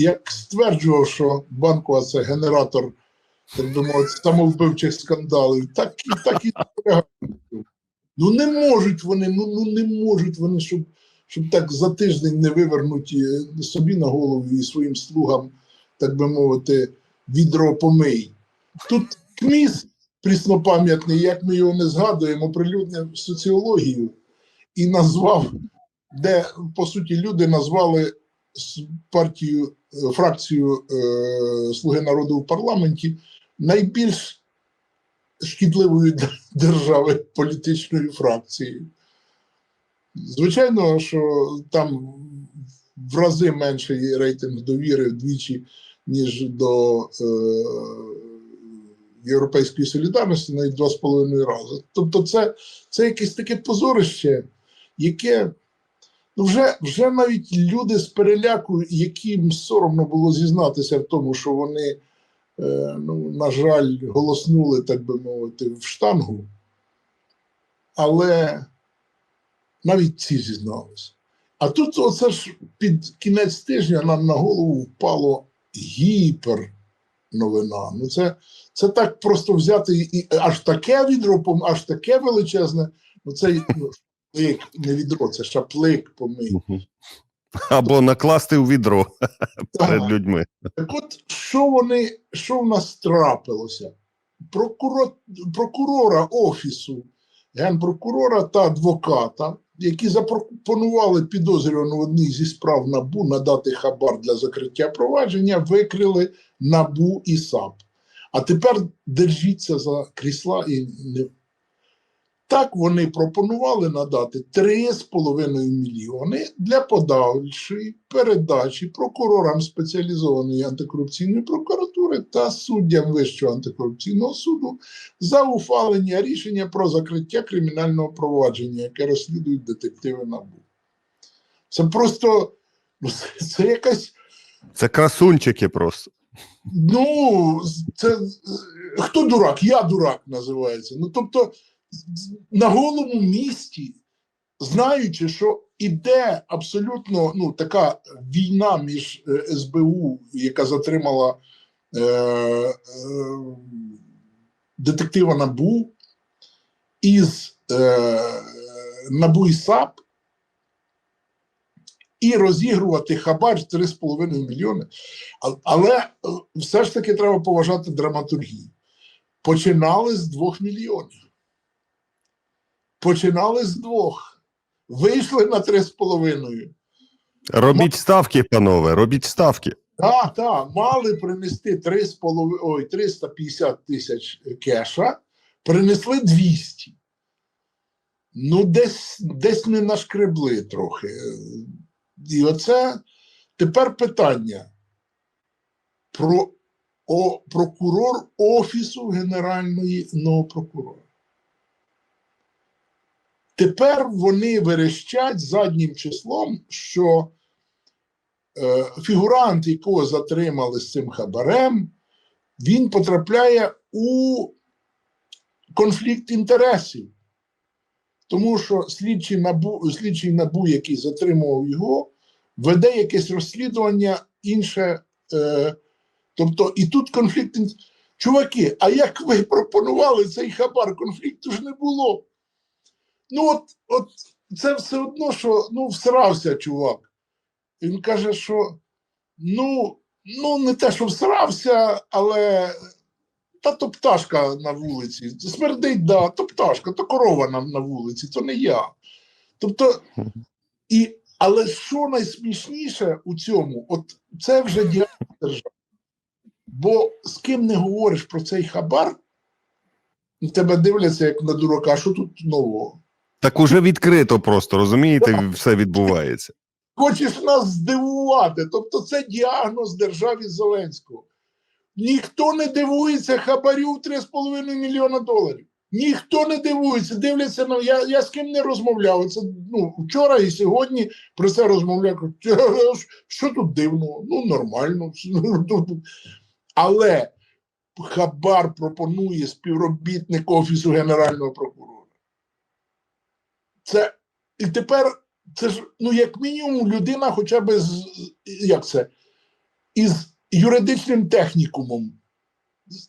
як стверджував, що банкова це генератор, так би мовити, самовбивчих скандалів, так і так і. Ну не можуть вони, ну, ну не можуть вони, щоб, щоб так за тиждень не вивернуть е, собі на голову і своїм слугам, так би мовити, відро помий. Тут КМІС пріснопам'ятний, як ми його не згадуємо, оприлюднив соціологію і назвав, де по суті люди назвали партію, фракцію е, Слуги народу в парламенті найбільш шкідливою держави політичною фракцією. Звичайно, що там в рази менший рейтинг довіри вдвічі, ніж до е, Європейської солідарності, навіть два з половиною рази. Тобто, це, це якесь таке позорище, яке вже, вже навіть люди з переляку, яким соромно було зізнатися в тому, що вони, е, ну, на жаль, голоснули, так би мовити, в штангу. Але навіть ці зізналися. А тут оце ж під кінець тижня нам на голову впало гіпер новина. Ну це, це так просто взяти і аж таке відро, аж таке величезне. Ну це ну, плик, не відро, це шаплик помий. Мгм. Або накласти у відро перед людьми. Так от, що вони, що в нас трапилося? Прокурор, прокурора офісу, генпрокурора та адвоката, які запропонували підозрювану в одній зі справ НАБУ надати хабар для закриття провадження, викрили НАБУ і САП. А тепер держіться за крісла і не. Так вони пропонували надати 3,5 мільйони для подальшої передачі прокурорам спеціалізованої антикорупційної прокуратури та суддям Вищого антикорупційного суду за ухвалення рішення про закриття кримінального провадження, яке розслідують детективи НАБУ. Це просто ну, це, це якась Це красунчики просто. Ну, це хто дурак? Я дурак називається. Ну, тобто, на голому місті, знаючи, що іде абсолютно ну, така війна між е, СБУ, яка затримала е, е, детектива Набу, із е, Набу і САП, і розігрувати хабар 3,5 мільйони. Але е, все ж таки треба поважати драматургію. Починали з 2 мільйонів. Починали з двох. Вийшли на 3,5. Робіть ставки, панове, робіть ставки. Так, так, мали принести 3,5, ой, 350 тисяч кеша, принесли 200. Ну, десь, десь не нашкребли трохи. І оце тепер питання про о, прокурор Офісу Генеральної нового прокурора. Тепер вони верещать заднім числом, що е, фігурант, якого затримали з цим хабарем, він потрапляє у конфлікт інтересів. Тому що слідчий набу, слідчий набу, який затримував його, веде якесь розслідування інше. Е, тобто, і тут конфлікт. Чуваки, а як ви пропонували цей хабар? Конфлікту ж не було. Ну, от, от це все одно, що ну, всрався чувак. Він каже, що ну, ну не те, що всрався, але та то пташка на вулиці. Смердить, да, то пташка, то корова на, на вулиці, то не я. Тобто, і, але що найсмішніше у цьому, от це вже діагноз. Бо з ким не говориш про цей хабар, тебе дивляться як на дурака, що тут нового? Так уже відкрито просто, розумієте, все відбувається. Хочеш нас здивувати. Тобто це діагноз державі Зеленського. Ніхто не дивується хабарю 3,5 мільйона доларів. Ніхто не дивується, дивляться на я, я з ким не розмовляв. Це ну вчора і сьогодні про це розмовляю. Що тут дивного? Ну нормально. Але хабар пропонує співробітник офісу генерального прокурора. Це і тепер це ж ну як мінімум людина, хоча б з як це із юридичним технікумом.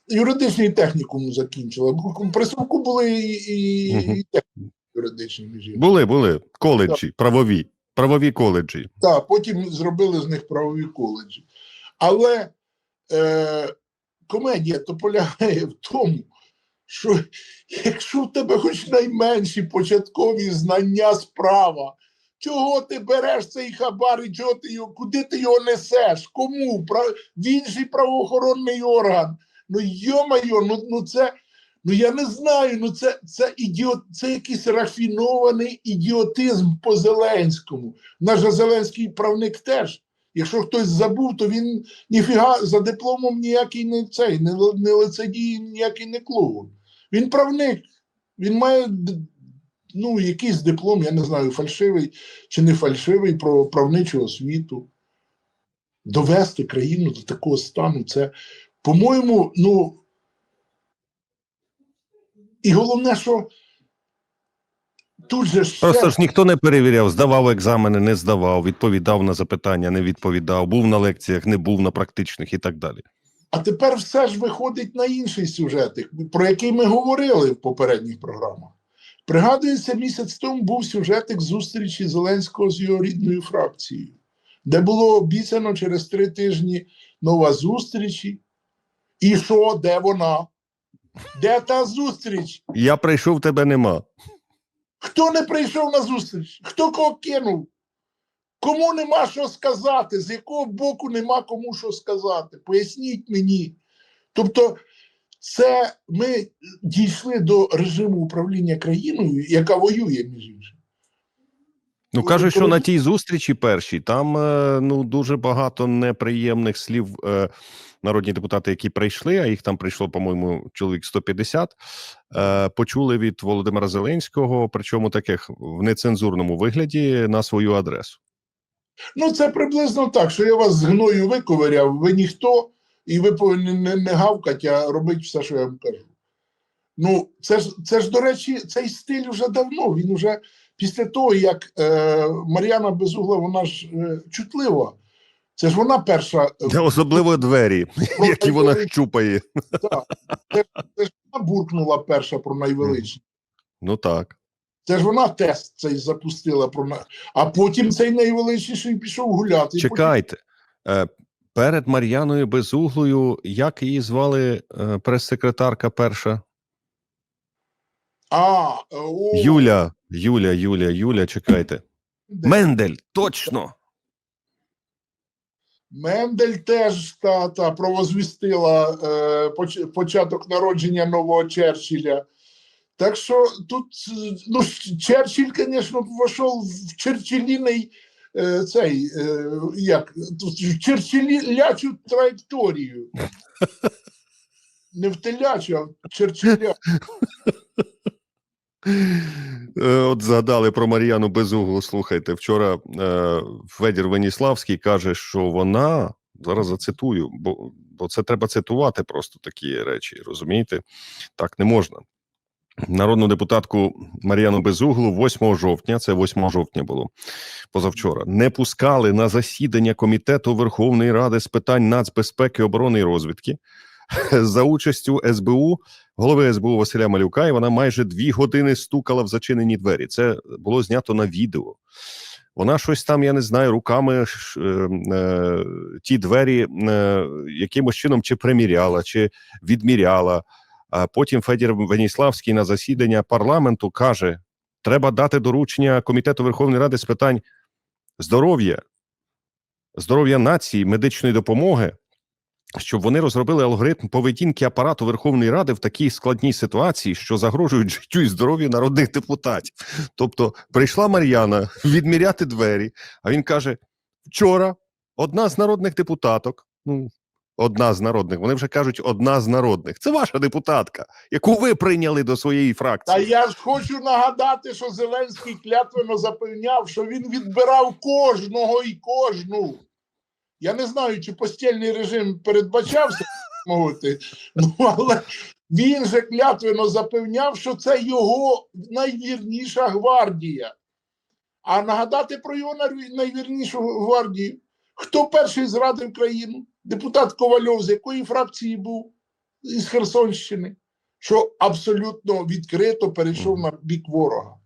Юридичний технікум закінчила. При Савку були і, і, і технікум юридичні між. Були, були коледжі, правові, правові коледжі. Так, потім зробили з них правові коледжі. Але е, комедія то полягає в тому, що якщо в тебе хоч найменші початкові знання справа, чого ти береш цей хабар і чого ти його, куди ти його несеш? Кому? В інший правоохоронний орган. Ну йо-майо, ну, ну це. Ну я не знаю, ну це, це ідіот, це якийсь рафінований ідіотизм по Зеленському. Наш Зеленський правник теж. Якщо хтось забув, то він ніфіга за дипломом ніякий не цей, не, не лицедій, ніякий не клоун. Він правник. Він має ну, якийсь диплом, я не знаю, фальшивий чи не фальшивий про правничу освіту. Довести країну до такого стану, це, по-моєму, ну. І головне, що тут же ще... Просто ж ніхто не перевіряв, здавав екзамени, не здавав, відповідав на запитання, не відповідав, був на лекціях, не був на практичних і так далі. А тепер все ж виходить на інший сюжет, про який ми говорили в попередніх програмах. Пригадується, місяць тому був сюжетик зустрічі Зеленського з його рідною фракцією, де було обіцяно через три тижні нова зустріч. І що, де вона? Де та зустріч? Я прийшов, тебе нема. Хто не прийшов на зустріч? Хто кого кинув? Кому нема що сказати? З якого боку нема кому що сказати? Поясніть мені. Тобто, це ми дійшли до режиму управління країною, яка воює між іншим. Ну кажуть, що на тій зустрічі першій там е, ну дуже багато неприємних слів. е, Народні депутати, які прийшли, а їх там прийшло, по-моєму, чоловік 150, е, почули від Володимира Зеленського, причому таких в нецензурному вигляді на свою адресу. Ну, це приблизно так, що я вас з гною виковиряв, ви ніхто, і ви повинні не, не гавкати, а робити все, що я вам кажу. Ну, це ж, це ж, до речі, цей стиль вже давно. Він вже після того, як е, Мар'яна Безугла, вона ж е, чутлива. Це ж вона перша. е, Особливо двері, про які вона щупає. Так. Це, це ж вона буркнула перша про найвеличніше. Ну так. Це ж вона тест цей запустила про на- а потім цей найвеличніший пішов гуляти. Чекайте. Е, перед Мар'яною Безуглою, як її звали е, прес-секретарка перша? А, о, Юля, Юля, Юля, Юля, чекайте. де- Мендель, точно. Мендель теж та, та провозвістила е, поч- початок народження нового Черчилля. Так що тут ну, Черчилль, звісно, вийшов в черчилліний е, цей, е, як, в черчиллячу траєкторію. Не в телячу, а в черчилля. Е, От згадали про Мар'яну Безуглу. Слухайте, вчора Федір Веніславський каже, що вона зараз зацитую, бо, бо це треба цитувати просто такі речі, розумієте? Так не можна. Народну депутатку Мар'яну Безуглу 8 жовтня, це 8 жовтня було позавчора, не пускали на засідання комітету Верховної Ради з питань нацбезпеки, оборони і розвідки за участю СБУ голови СБУ Василя Малюка, і вона майже дві години стукала в зачинені двері. Це було знято на відео. Вона щось там, я не знаю, руками е, е, ті двері е, якимось чином чи приміряла, чи відміряла. А потім Федір Веніславський на засідання парламенту каже: треба дати доручення Комітету Верховної Ради з питань здоров'я, здоров'я нації, медичної допомоги, щоб вони розробили алгоритм поведінки апарату Верховної Ради в такій складній ситуації, що загрожують життю і здоров'ю народних депутатів. Тобто прийшла Мар'яна відміряти двері, а він каже: вчора одна з народних депутаток, ну одна з народних, вони вже кажуть, одна з народних. Це ваша депутатка, яку ви прийняли до своєї фракції. Та я ж хочу нагадати, що Зеленський клятвено запевняв, що він відбирав кожного і кожну. Я не знаю, чи постільний режим передбачався, мовити, ну але він же клятвено запевняв, що це його найвірніша гвардія. А нагадати про його найвірнішу гвардію. Хто перший зрадив країну? Депутат Ковальов, з якої фракції був із Херсонщини, що абсолютно відкрито перейшов на бік ворога.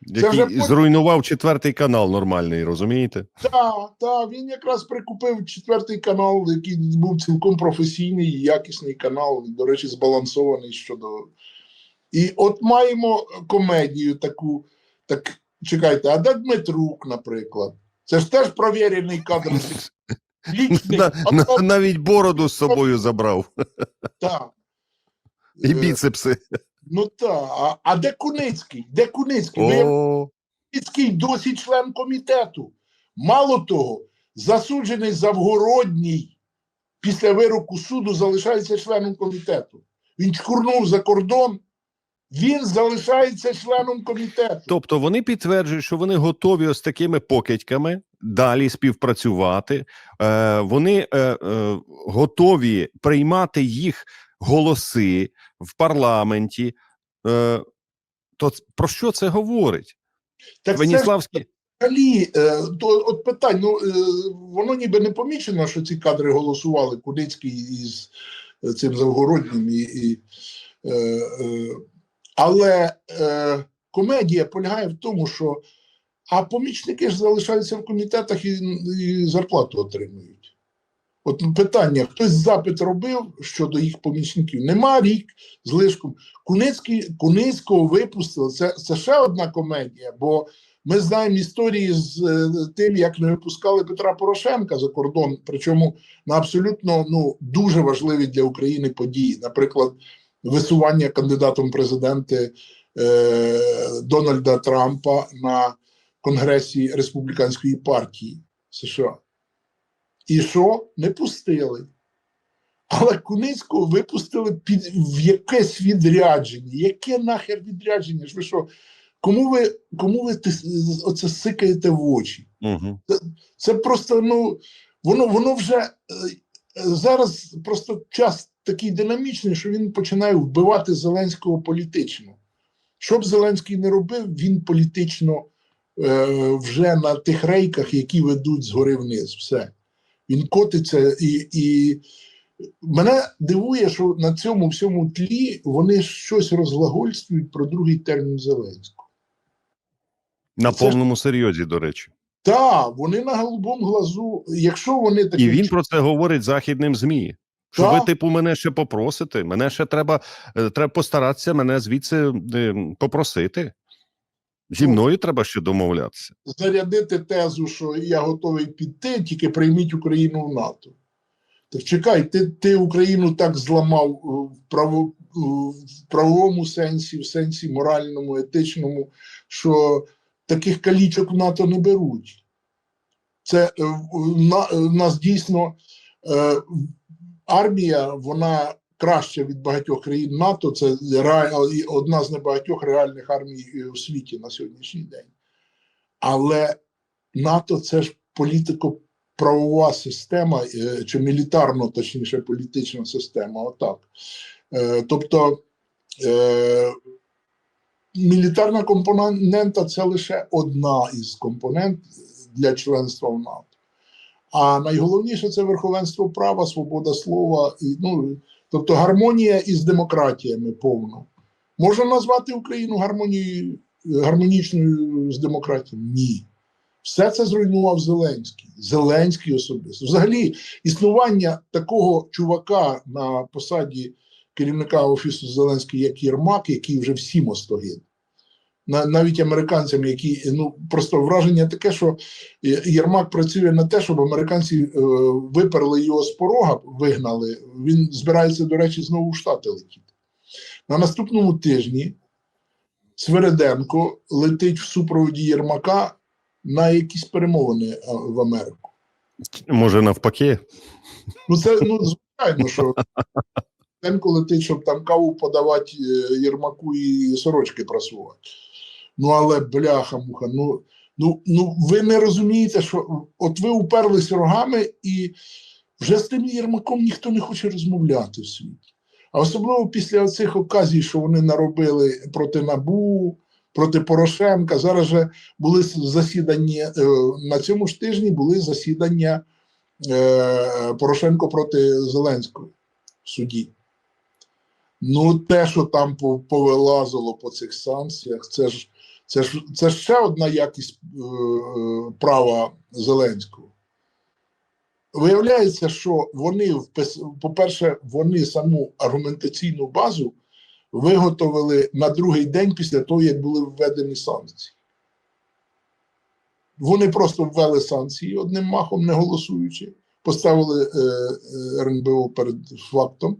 Який вже зруйнував четвертий канал нормальний, розумієте? Так, так, він якраз прикупив четвертий канал, який був цілком професійний і якісний канал, до речі, збалансований щодо. І от маємо комедію таку. Так чекайте, а де Дмитрук, наприклад? Це ж теж провірений кадр. Лічний. На- на- Навіть бороду з собою забрав. Так. І Е, біцепси. Ну так. А, а де Куницький? Де Куницький? Ви Куницький досі член комітету. Мало того, засуджений Завгородній після вироку суду залишається членом комітету. Він чкурнув за кордон, він залишається членом комітету. Тобто вони підтверджують, що вони готові ось такими покидьками далі співпрацювати. Е, вони е, е, готові приймати їх голоси в парламенті. Е, то про що це говорить? Так Веніславський взагалі, е, от питань, ну, е, воно ніби не помічено, що ці кадри голосували Куницький із е, цим Завгороднім. І, і, е, е, але е, комедія полягає в тому, що а помічники ж залишаються в комітетах і, і зарплату отримують. От питання: хтось запит робив щодо їх помічників. Нема рік з лишком. Куницький, Куницького випустили. Це, це ще одна комедія, бо ми знаємо історії з е, тим, як не випускали Петра Порошенка за кордон, причому на абсолютно ну, дуже важливі для України події. Наприклад, висування кандидатом президенти е, Дональда Трампа на Конгресі Республіканської партії США. І що? Не пустили. Але Куницького випустили під в якесь відрядження. Яке нахер відрядження? Ж ви що? Кому ви, кому ви оце сикаєте в очі? угу. Це просто ну воно воно вже е, зараз просто час такий динамічний, що він починає вбивати Зеленського політично. Що б Зеленський не робив, він політично вже на тих рейках, які ведуть згори вниз. Все. Він котиться і. і Мене дивує, що на цьому всьому тлі вони щось розглагольствують про другий термін Зеленського. на Це ж- повному серйозі, до речі. Так, вони на голубому глазу, якщо вони такі. І він про це говорить західним ЗМІ. Що Так. ви, типу, мене ще попросите? Мене ще треба, е, треба постаратися мене звідси е, попросити. Зі Ну. мною треба ще домовлятися. зарядити тезу, що я готовий піти, тільки прийміть Україну в НАТО. Так чекай, ти, ти Україну так зламав е, в, право, е, в правовому сенсі, в сенсі моральному, етичному, що таких калічок в НАТО не беруть. Це е, на- нас дійсно е, армія, вона краща від багатьох країн НАТО. Це одна з небагатьох реальних армій е, у світі на сьогоднішній день. Але НАТО це ж політико-правова система, е, чи мілітарно, точніше, політична система. Отак. Е, Тобто мілітарна компонента це лише одна із компонент для членства в НАТО. А найголовніше це верховенство права, свобода слова, і, ну, тобто гармонія із демократіями повно. Можна назвати Україну гармонією, гармонічною з демократією? Ні. Все це зруйнував Зеленський. Зеленський особисто. Взагалі, існування такого чувака на посаді керівника офісу Зеленський, як Єрмак, який вже всім остогид. На- Навіть американцям, які ну просто враження таке, що Єрмак працює на те, щоб американці е, виперли його з порога, вигнали. Він збирається, до речі, знову в Штати летіти. На наступному тижні Свириденко летить в супроводі Єрмака на якісь перемовини е, в Америку. Може, навпаки. Ну, це ну, звичайно, що Свириденко летить, щоб там каву подавати е, Єрмаку і сорочки прасувати. Ну, але бляха-муха, ну, ну, ну ви не розумієте, що от ви уперлись рогами, і вже з тим Єрмаком ніхто не хоче розмовляти в світі. А особливо після цих оказій, що вони наробили проти Набу, проти Порошенка. Зараз же були засідання е, на цьому ж тижні були засідання е, Порошенко проти Зеленського в суді. Ну, те, що там повилазило по цих санкціях, це ж це ж це ще одна якість е, е, права Зеленського. Виявляється, що вони по-перше, вони саму аргументаційну базу виготовили на другий день після того, як були введені санкції. Вони просто ввели санкції одним махом, не голосуючи, поставили е, е, РНБО перед фактом.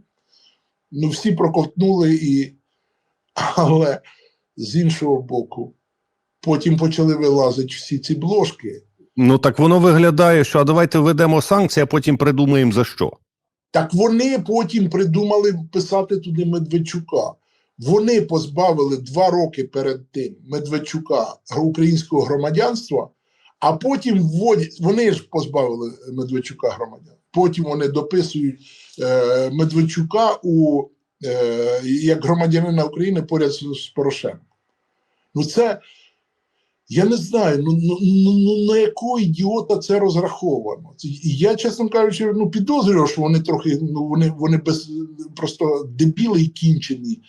Ну, всі проковтнули і. Але з іншого боку, потім почали вилазити всі ці бложки. Ну так воно виглядає, що а давайте введемо санкції, а потім придумаємо за що. Так вони потім придумали писати туди Медведчука. Вони позбавили два роки перед тим Медведчука українського громадянства, а потім вводять, вони ж позбавили Медведчука громадян. Потім вони дописують е, Медведчука у, е, як громадянина України поряд з, з Порошенком. Ну це я не знаю, ну, ну, ну, ну на якого ідіота це розраховано. І Я, чесно кажучи, ну підозрюю, що вони трохи ну вони, вони без просто дебіли і кінчені,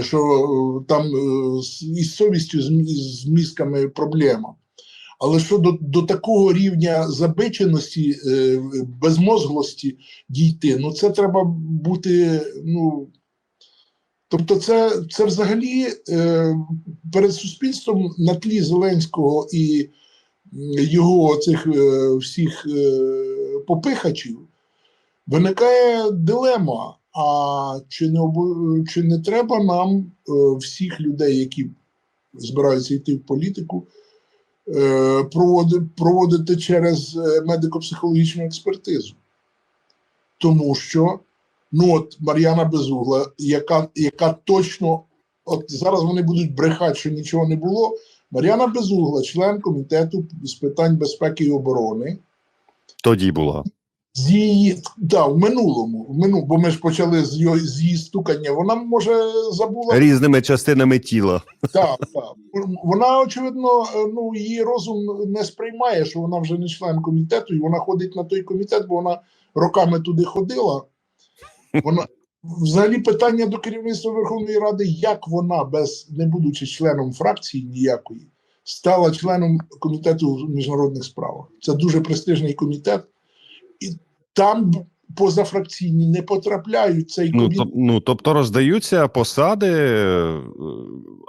що е, там е, із совістю, з, з мізками проблема. Але що до, до такого рівня забиченості, е, безмозглості дійти, ну це треба бути, ну. Тобто, це, це взагалі е, перед суспільством на тлі Зеленського і його цих е, всіх е, попихачів виникає дилема. А чи не чи не треба нам е, всіх людей, які збираються йти в політику, е, проводити, проводити через е, медико-психологічну експертизу? Тому що ну от Мар'яна Безугла, яка, яка точно, от зараз вони будуть брехати, що нічого не було. Мар'яна Безугла, член комітету з питань безпеки і оборони, Тоді була. з її да, в минулому, в мину, бо ми ж почали з її, з її стукання. Вона може забула Різними частинами тіла. так, так. Вона очевидно, ну її розум не сприймає, що вона вже не член комітету, і вона ходить на той комітет, бо вона роками туди ходила. Вона взагалі питання до керівництва Верховної Ради, як вона, без не будучи членом фракції ніякої, стала членом комітету в міжнародних справах. Це дуже престижний комітет, і там позафракційні не потрапляють цей Ну, то, ну тобто роздаються посади, е,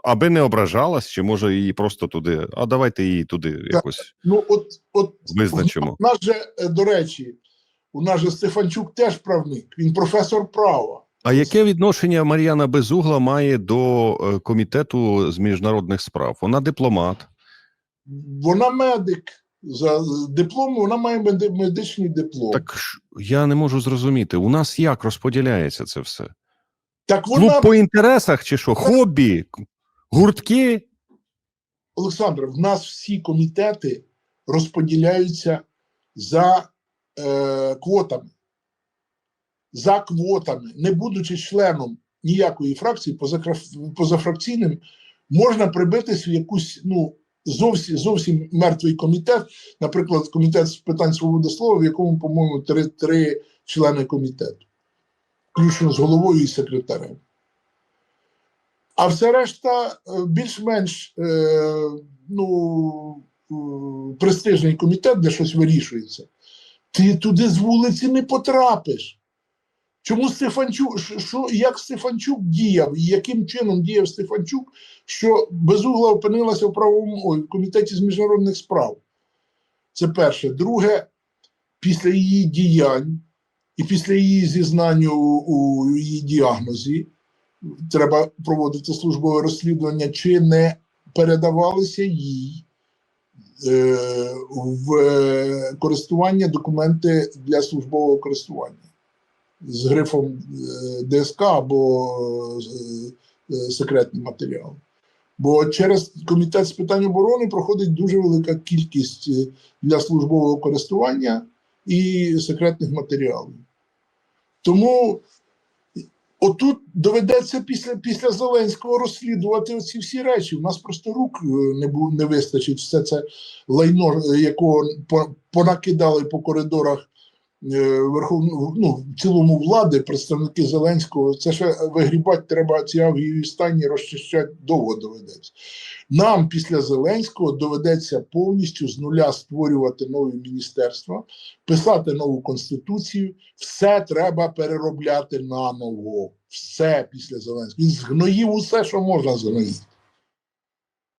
аби не ображалась, чи може її просто туди. А давайте її туди якось Ну, от, от визначимо. У нас же, е, до речі, у нас же Стефанчук теж правник, він професор права. А яке відношення Мар'яна Безугла має до е, комітету з міжнародних справ? Вона дипломат. Вона медик. За диплом вона має медичний диплом. Так, я не можу зрозуміти. У нас як розподіляється це все? так Клуб по інтересах чи що? Хобі, гуртки? Олександр, в нас всі комітети розподіляються за е, квотами. За квотами, не будучи членом ніякої фракції, позафракційним, можна прибитись в якусь ну, зовсім, зовсім мертвий комітет, наприклад, комітет з питань свободи слова, в якому, по-моєму, три, три члени комітету, включно з головою і секретарем. А все решта е, більш-менш е, ну, е, престижний комітет, де щось вирішується. Ти туди з вулиці не потрапиш. Чому Стефанчук, що- як Стефанчук діяв, і яким чином діяв Стефанчук, що безугла опинилася в правовому в комітеті з міжнародних справ? Це перше. Друге, після її діянь і після її зізнання у, у її діагнозі треба проводити службове розслідування, чи не передавалися їй в е, користування документи для службового користування з грифом е, ДСК або е, е, секретний матеріал. Бо через комітет з питань оборони проходить дуже велика кількість е, для службового користування і секретних матеріалів. Тому отут доведеться після, після Зеленського розслідувати ці всі речі. У нас просто рук е, не, був не вистачить все це лайно, е, якого по- понакидали по коридорах верховну ну, в цілому влади, представники Зеленського, це ще вигрібати треба ці авгієві стані розчищати довго доведеться. Нам після Зеленського доведеться повністю з нуля створювати нові міністерства, писати нову конституцію. Все треба переробляти наново. Все після Зеленського. Він згноїв усе, що можна згноїти.